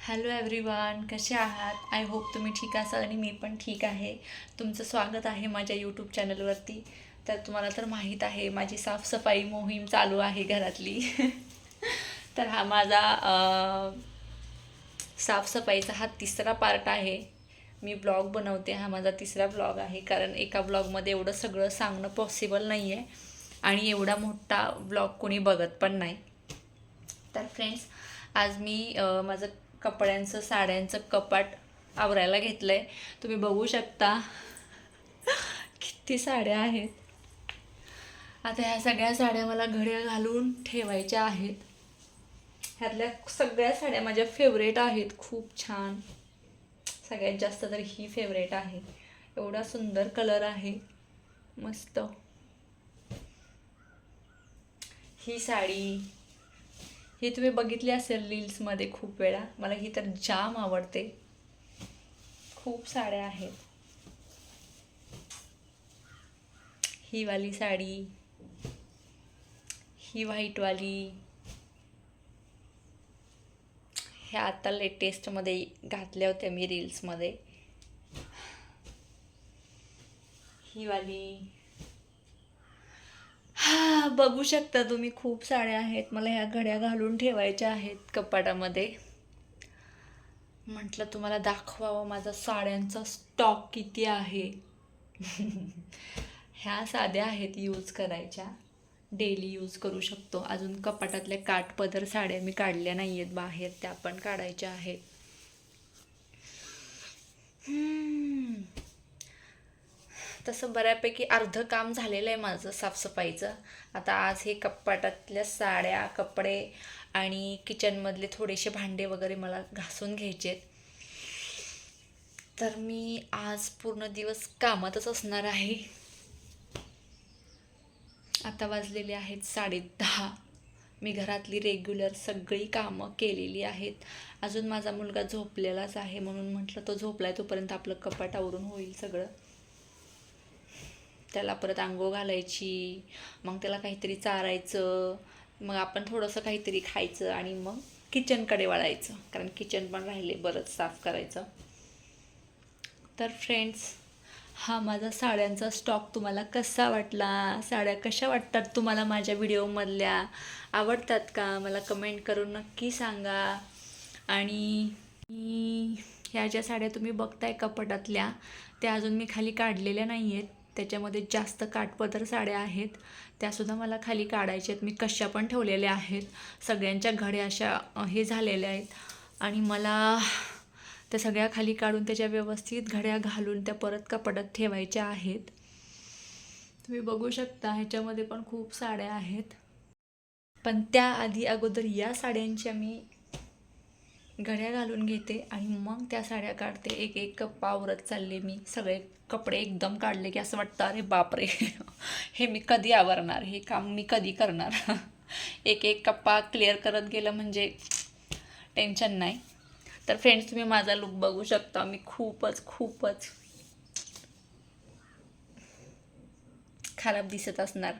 Hello everyone कसे आहात? I hope तुम्ही ठीक असाल आणि मी पण ठीक आहे. तुमचं स्वागत आहे माझ्या यूट्यूब चॅनलवरती तर तुम्हाला तर माहीत आहे माझी साफसफाई मोहीम चालू आहे घरातली. तर हा माझा साफसफाईचा हा तिसरा पार्ट आहे. मी ब्लॉग बनवते हा माझा तिसरा ब्लॉग आहे. कारण एका ब्लॉगमध्ये एवढं सगळं सांगणं पॉसिबल नाही आहे आणि एवढा मोठा ब्लॉग कोणी बघत पण नाही. तर फ्रेंड्स आज मी माझं कपड्यांचं साड्यांचं कपाट आवरायला घेतलं आहे तुम्ही बघू शकता किती साड्या आहेत. आता ह्या सगळ्या साड्या मला घड्या घालून ठेवायच्या आहेत. ह्यातल्या सगळ्या साड्या माझ्या फेवरेट आहेत. खूप छान. सगळ्यात जास्त तर ही फेवरेट आहे. एवढा सुंदर कलर आहे. मस्त. ही साडी ही तुम्ही बघितली असेल रील्समध्ये खूप वेळा. मला ही तर जाम आवडते. खूप साड्या आहेत. ही वाली साडी ही व्हाईटवाली ह्या आता लेटेस्टमध्ये घातल्या होत्या मी रील्समध्ये. ही वाली. हा बघू शकता तुम्ही खूप साड्या आहेत. मला ह्या घड्या घालून ठेवायच्या आहेत कपाटामध्ये. म्हटलं तुम्हाला दाखवावं माझा साड्यांचा स्टॉक किती आहे. ह्या साध्या आहेत यूज करायच्या. डेली यूज करू शकतो. अजून कपाटातल्या काठपदर साड्या मी काढल्या नाही आहेत बाहेर त्या पण काढायच्या आहेत. तसं बऱ्यापैकी अर्धं काम झालेलं आहे माझं साफसफाईचं. आता आज हे कपाटातल्या साड्या कपडे आणि किचनमधले थोडेसे भांडे वगैरे मला घासून घ्यायचे तर मी आज पूर्ण दिवस कामातच असणार आहे. आता वाजलेले आहेत साडे दहा मी घरातली रेग्युलर सगळी कामं केलेली आहेत. अजून माझा मुलगा झोपलेलाच आहे म्हणून म्हटलं तो झोपलाय तोपर्यंत आपलं कपाट आवरून होईल सगळं. त्याला परत आंघोळ घालायची मग त्याला काहीतरी चारायचं मग आपण थोडंसं काहीतरी खायचं आणि मग किचनकडे वळायचं. कारण किचन पण राहिले बरंच साफ करायचं. तर फ्रेंड्स हा माझा साड्यांचा स्टॉक तुम्हाला कसा वाटला? साड्या कशा वाटतात तुम्हाला माझ्या व्हिडिओमधल्या आवडतात का? मला कमेंट करून नक्की सांगा. आणि ह्या ज्या साड्या तुम्ही बघताय कपाटातल्या त्या अजून मी खाली काढलेल्या नाही आहेत त्याच्यामध्ये जास्त काठपदर साड्या आहेत. त्यासुद्धा मला खाली काढायच्या आहेत. मी कशा पण ठेवलेल्या आहेत. सगळ्यांच्या घड्या अशा हे झालेल्या आहेत. आणि मला त्या सगळ्या खाली काढून त्याच्या व्यवस्थित घड्या घालून त्या परत कपाटात ठेवायच्या आहेत. तुम्ही बघू शकता ह्याच्यामध्ये पण खूप साड्या आहेत. पण त्याआधी अगोदर या साड्यांच्या मी घड्या घालून घेते आणि मग त्या साड्या काढते. एक एक कप्पा आवरत चालले मी. सगळे कपडे एकदम काढले की असं वाटतं अरे बापरे हे मी कधी आवरणार? हे काम मी कधी करणार? एक एक कप्पा क्लिअर करत गेलं म्हणजे टेन्शन नाही. तर फ्रेंड्स तुम्ही माझा लुक बघू शकता. मी खूपच खूपच खराब दिसत असणार.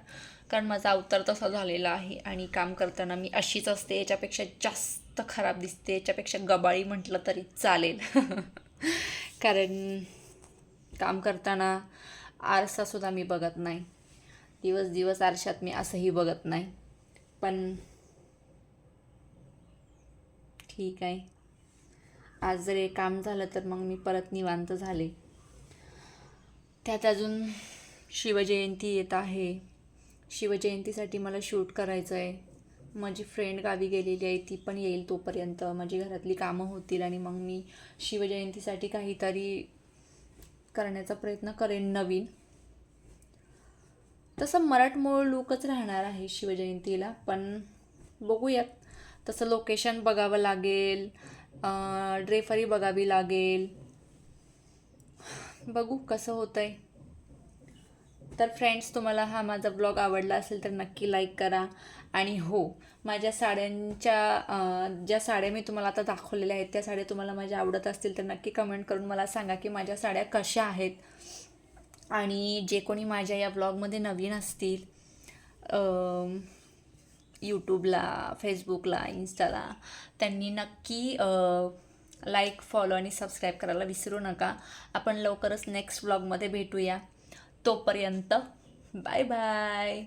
कारण माझा अवतार तसा झालेला आहे आणि काम करताना मी अशीच असते याच्यापेक्षा जास्त खराब दिसते याच्यापेक्षा गबाळी म्हटलं तरी चालेल. कारण काम करताना आरसासुद्धा मी बघत नाही. दिवस दिवस आरशात मी असंही बघत नाही. पण ठीक आहे. आज जर हे काम झालं तर मग मी परत निवांत झाले. त्यात अजून शिवजयंती येत आहे. शिवजयंतीसाठी मला शूट करायचं आहे माझी फ्रेंड गावी गेलेली आहे ती पण येईल तोपर्यंत. माझी घरातली कामं होतील आणि मग मी शिवजयंतीसाठी काहीतरी करण्याचा प्रयत्न करेन नवीन. तसं मराठमोळ लुकच राहणार आहे शिवजयंतीला पण बघूयात. तसं लोकेशन बघावं लागेल ड्रेफरी बघावी लागेल. बघू कसं होतं आहे तर फ्रेंड्स तुम्हाला हा माझा ब्लॉग आवडला असेल तर नक्की लाईक करा. आणि हो माझ्या साड्यांच्या ज्या साड्या मी तुम्हाला आता दाखवलेल्या आहेत त्या साड्या तुम्हाला माझ्या आवडत असतील तर नक्की कमेंट करून मला सांगा की माझ्या साड्या कशा आहेत. आणि जे कोणी माझ्या या ब्लॉगमध्ये नवीन असतील यूट्यूबला फेसबुकला इन्स्टाला त्यांनी नक्की लाईक फॉलो आणि सबस्क्राईब करायला विसरू नका. आपण लवकरच नेक्स्ट ब्लॉगमध्ये भेटूया. तोपर्यंत बाय बाय.